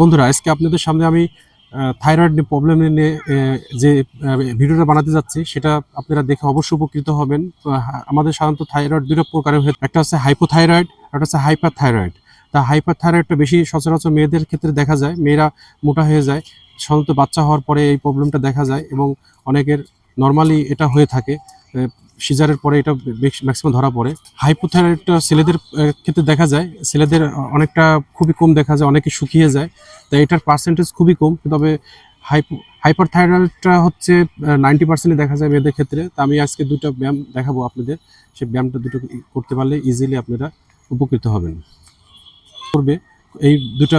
বন্ধুরা, আজকে আপনাদের সামনে আমি থাইরয়েড প্রবলেম নিয়ে যে ভিডিওটা বানাতে যাচ্ছি, সেটা আপনারা দেখে অবশ্যই উপকৃত হবেন। আমাদের সাধারণত থাইরয়েড দুটো প্রকারের হয়ে একটা হচ্ছে হাইপোথাইরয়েড একটা হচ্ছে হাইপার থাইরয়েড তা হাইপার থাইরয়েডটা বেশি সচরাচর মেয়েদের ক্ষেত্রে দেখা যায়, মেয়েরা মোটা হয়ে যায়। সাধারণত বাচ্চা হওয়ার পরে এই প্রবলেমটা দেখা যায় এবং অনেকের নর্মালি এটা হয়ে থাকে। সিজারের পরে এটা ম্যাক্সিমাম ধরা পড়ে। হাইপোথাইরয়েডটা ছেলেদের ক্ষেত্রে দেখা যায়, ছেলেদের অনেকটা খুবই কম দেখা যায়, অনেকে শুকিয়ে যায়। তাই এটার পার্সেন্টেজ খুবই কম, তবে হাইপো হাইপার থাইরয়েডটা হচ্ছে নাইনটি পার্সেন্টই দেখা যায় মেয়েদের ক্ষেত্রে। তা আমি আজকে দুটো ব্যায়াম দেখাবো আপনাদের। সেই ব্যায়ামটা দুটো করতে পারলে ইজিলি আপনারা উপকৃত হবেন। করবে, এই দুটো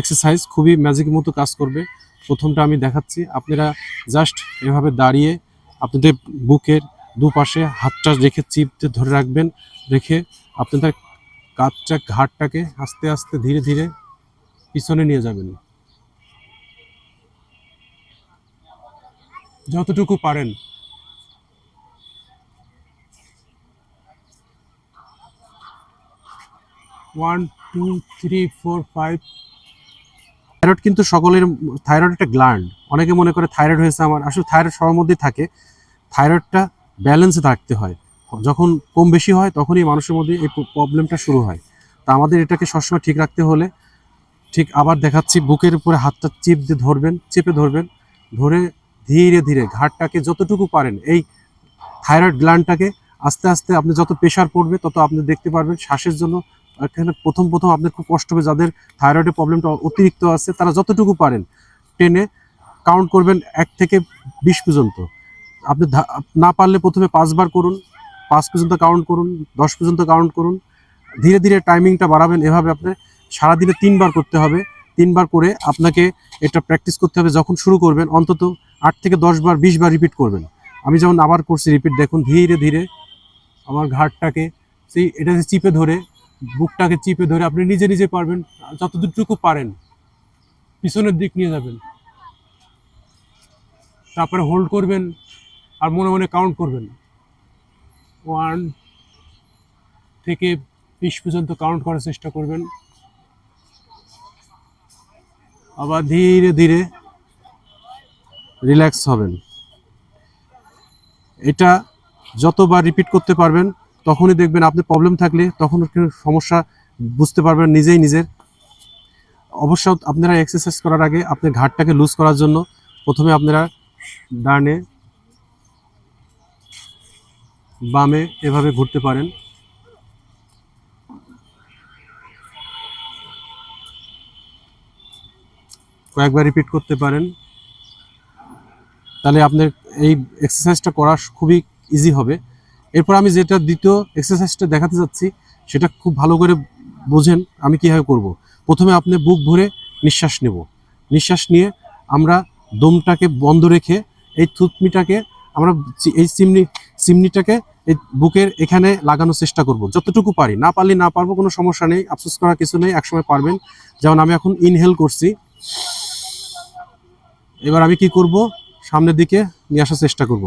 এক্সারসাইজ খুবই ম্যাজিকের মতো কাজ করবে। প্রথমটা আমি দেখাচ্ছি, আপনারা জাস্ট এভাবে দাঁড়িয়ে আপনাদের বুকের দুপাশে হাতটা রেখে চিপতে ধরে রাখবেন, রেখে আপনি তার কাঁধটা ঘাটটাকে আস্তে আস্তে ধীরে ধীরে পিছনে নিয়ে যাবেন। যতটুকু পারেন। One two three four five thyroid কিন্তু সকলের থাইরয়েড একটা গ্ল্যান্ড অনেকে মনে করে থাইরয়েড হয়েছে আমার। আসলে থাইরয়েড সবার মধ্যেই থাকে। থাইরয়েডটা ব্যালেন্সে থাকতে হয়। যখন কম বেশি হয়, তখনই মানুষের মধ্যে এই প্রবলেমটা শুরু হয়। তা আমাদের এটাকে সবসময় ঠিক রাখতে হলে ঠিক আবার দেখাচ্ছি, বুকের উপরে হাতটা চিপ দিয়ে ধরবেন, চেপে ধরবেন, ধরে ধীরে ধীরে ঘাটটাকে যতটুকু পারেন, এই থাইরয়েড গ্ল্যান্ডটাকে আস্তে আস্তে আপনি যত প্রেশার পড়বে, তত আপনি দেখতে পারবেন শ্বাসের জন্য। এখানে প্রথম প্রথম আপনার খুব কষ্ট হবে, যাদের থাইরয়েডের প্রবলেমটা অতিরিক্ত আছে, তারা যতটুকু পারেন, টেনে কাউন্ট করবেন এক থেকে বিশ পর্যন্ত। আপনি না পারলে প্রথমে পাঁচবার করুন, পাঁচ পর্যন্ত কাউন্ট করুন, দশ পর্যন্ত কাউন্ট করুন। ধীরে ধীরে টাইমিংটা বাড়াবেন এভাবে আপনি। সারাদিনে তিনবার করতে হবে। তিনবার করে আপনাকে এটা প্র্যাকটিস করতে হবে যখন শুরু করবেন, অন্তত আট থেকে দশ বার, বিশ বার রিপিট করবেন। আমি যেমন আবার করছি রিপিট দেখুন ধীরে ধীরে আমার ঘাটটাকে সেই এটাকে চিপে ধরে, বুকটাকে চিপে ধরে আপনি নিজে নিজে পারবেন যতদূরটুকু পারেন। পিছনের দিক নিয়ে যাবেন। তারপরে হোল্ড করবেন। আর মনে মনে কাউন্ট করবেন ওয়ান থেকে বিশ পর্যন্ত কাউন্ট করার চেষ্টা করবেন। আবার ধীরে ধীরে রিল্যাক্স হবেন। এটা যতবার রিপিট করতে পারবেন, তখনই দেখবেন আপনি প্রবলেম থাকলে তখন সমস্যা বুঝতে পারবেন নিজেই নিজের। অবশ্য আপনারা এক্সারসাইজ করার আগে আপনার ঘাটটাকে লুজ করার জন্য প্রথমে আপনারা ডানে বামে এভাবে ঘুরতে পারেন। কয়েকবার রিপিট করতে পারেন। তাহলে আপনার এই এক্সারসাইজটা করা খুবই ইজি হবে। এরপর আমি যেটা দ্বিতীয় এক্সারসাইজটা দেখাতে যাচ্ছি, সেটা খুব ভালো করে বোঝেন আমি কীভাবে করব। প্রথমে আপনি বুক ভরে নিঃশ্বাস নেব। নিঃশ্বাস নিয়ে আমরা দমটাকে বন্ধ রেখে এই থুতমিটাকে আমরা এই চিমনি, চিমনিটাকে এই বুকের এখানে লাগানোর চেষ্টা করব। যতটুকু পারি। না পারলে না পারব, কোনো সমস্যা নেই। আফসোস করার কিছু নেই। একসময় পারবেন। যেমন আমি এখন ইনহেল করছি। এবার আমি কি করব? সামনের দিকে নিয়ে আসার চেষ্টা করব।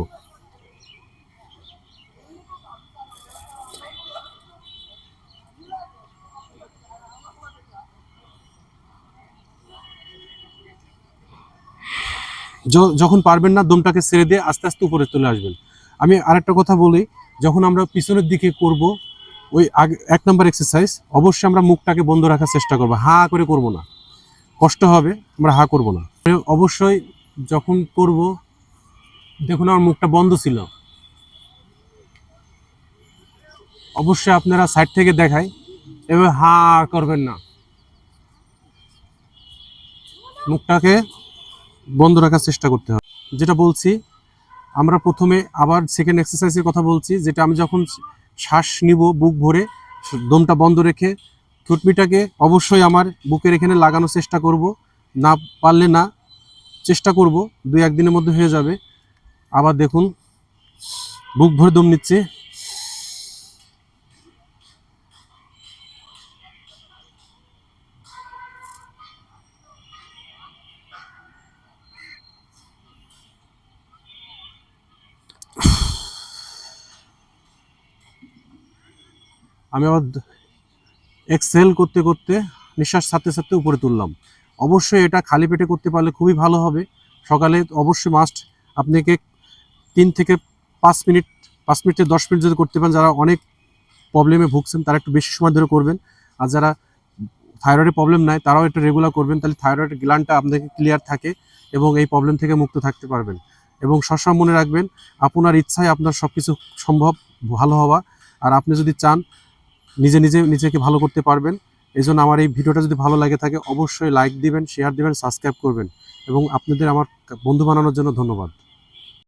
যখন পারবেন না, দমটাকে ছেড়ে দিয়ে আস্তে আস্তে উপরে চলে আসবেন। আমি আরেকটা কথা বলি, যখন আমরা পিছনের দিকে করব, ওই আগে এক নম্বর এক্সারসাইজ অবশ্যই আমরা মুখটাকে বন্ধ রাখার চেষ্টা করব। হা করে করব না। কষ্ট হবে, আমরা হা করব না। অবশ্যই যখন করব, দেখুন আমার মুখটা বন্ধ ছিল। অবশ্যই আপনারা সাইড থেকে দেখায় এবার হা করবেন না। মুখটাকে বন্ধ রাখার চেষ্টা করতে হবে। যেটা বলছি, আমরা প্রথমে আবার সেকেন্ড এক্সারসাইজের কথা বলছি, যেটা আমি যখন শ্বাস নিব বুক ভরে, দমটা বন্ধ রেখে থুটমিটাকে অবশ্যই আমার বুকের এখানে লাগানোর চেষ্টা করব। না পারলে না, চেষ্টা করব দুই একদিনের মধ্যে হয়ে যাবে। আবার দেখুন, বুক ভরে দম নিচ্ছে। আমি আবার এক্সেল করতে করতে, নিঃশ্বাস ছাড়তে ছাড়তে উপরে তুললাম। অবশ্যই এটা খালি পেটে করতে পারলে খুবই ভালো হবে। সকালে অবশ্যই মাস্ট আপনাকে তিন থেকে পাঁচ মিনিট পাঁচ মিনিট দশ মিনিট যদি করতে পারেন, যারা অনেক প্রবলেমে ভুগছেন, তারা একটু বেশি সময় ধরে করবেন। আর যারা থাইরয়েডের প্রবলেম নাই, তারাও একটু রেগুলার করবেন। তাহলে থাইরয়েড গ্ল্যান্ডটা আপনাকে ক্লিয়ার থাকে এবং এই প্রবলেম থেকে মুক্ত থাকতে পারবেন। এবং সবসময় মনে রাখবেন, আপনার ইচ্ছায় আপনার সব কিছু সম্ভব, ভালো হওয়া। আর আপনি যদি চান নিজে নিজে নিজেকে ভালো করতে পারবেন। এই জন্য আমার এই ভিডিওটা যদি ভালো লাগে থাকে, অবশ্যই লাইক দিবেন শেয়ার দিবেন সাবস্ক্রাইব করবেন। এবং আপনাদের আমার বন্ধু বানানোর জন্য ধন্যবাদ।